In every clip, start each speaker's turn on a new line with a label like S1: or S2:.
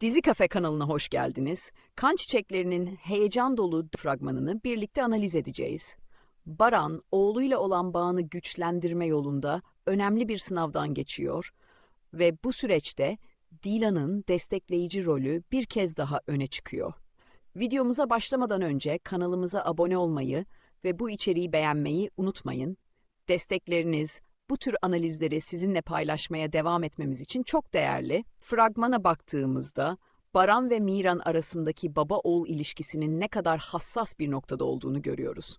S1: Dizi Kafe kanalına hoş geldiniz. Kan Çiçeklerinin heyecan dolu fragmanını birlikte analiz edeceğiz. Baran, oğluyla olan bağını güçlendirme yolunda önemli bir sınavdan geçiyor ve bu süreçte Dilan'ın destekleyici rolü bir kez daha öne çıkıyor. Videomuza başlamadan önce kanalımıza abone olmayı ve bu içeriği beğenmeyi unutmayın. Destekleriniz, bu tür analizleri sizinle paylaşmaya devam etmemiz için çok değerli. Fragmana baktığımızda Baran ve Miran arasındaki baba-oğul ilişkisinin ne kadar hassas bir noktada olduğunu görüyoruz.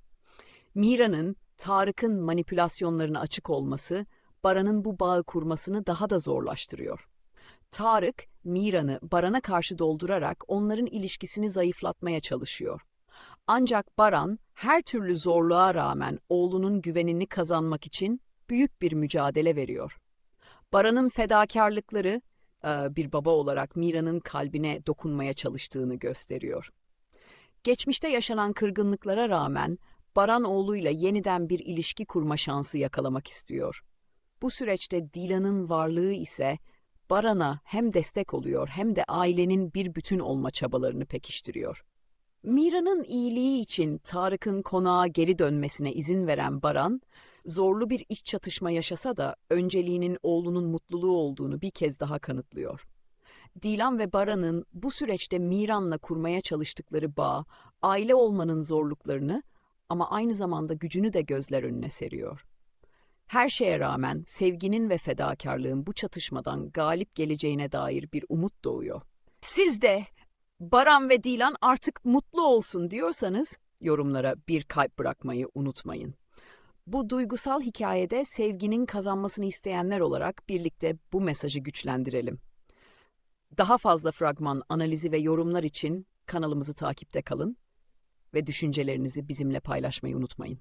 S1: Mira'nın Tarık'ın manipülasyonlarına açık olması, Baran'ın bu bağı kurmasını daha da zorlaştırıyor. Tarık, Mira'nı Baran'a karşı doldurarak onların ilişkisini zayıflatmaya çalışıyor. Ancak Baran her türlü zorluğa rağmen oğlunun güvenini kazanmak için büyük bir mücadele veriyor. Baran'ın fedakarlıkları e, bir baba olarak Mira'nın kalbine dokunmaya çalıştığını gösteriyor. Geçmişte yaşanan kırgınlıklara rağmen Baran oğluyla yeniden bir ilişki kurma şansı yakalamak istiyor. Bu süreçte Dilan'ın varlığı ise Baran'a hem destek oluyor hem de ailenin bir bütün olma çabalarını pekiştiriyor. Mira'nın iyiliği için Tarık'ın konağa geri dönmesine izin veren Baran, zorlu bir iç çatışma yaşasa da önceliğinin oğlunun mutluluğu olduğunu bir kez daha kanıtlıyor. Dilan ve Baran'ın bu süreçte Miran'la kurmaya çalıştıkları bağ, aile olmanın zorluklarını ama aynı zamanda gücünü de gözler önüne seriyor. Her şeye rağmen sevginin ve fedakarlığın bu çatışmadan galip geleceğine dair bir umut doğuyor. Siz de Baran ve Dilan artık mutlu olsun diyorsanız yorumlara bir kalp bırakmayı unutmayın. Bu duygusal hikayede sevginin kazanmasını isteyenler olarak birlikte bu mesajı güçlendirelim. Daha fazla fragman, analizi ve yorumlar için kanalımızı takipte kalın ve düşüncelerinizi bizimle paylaşmayı unutmayın.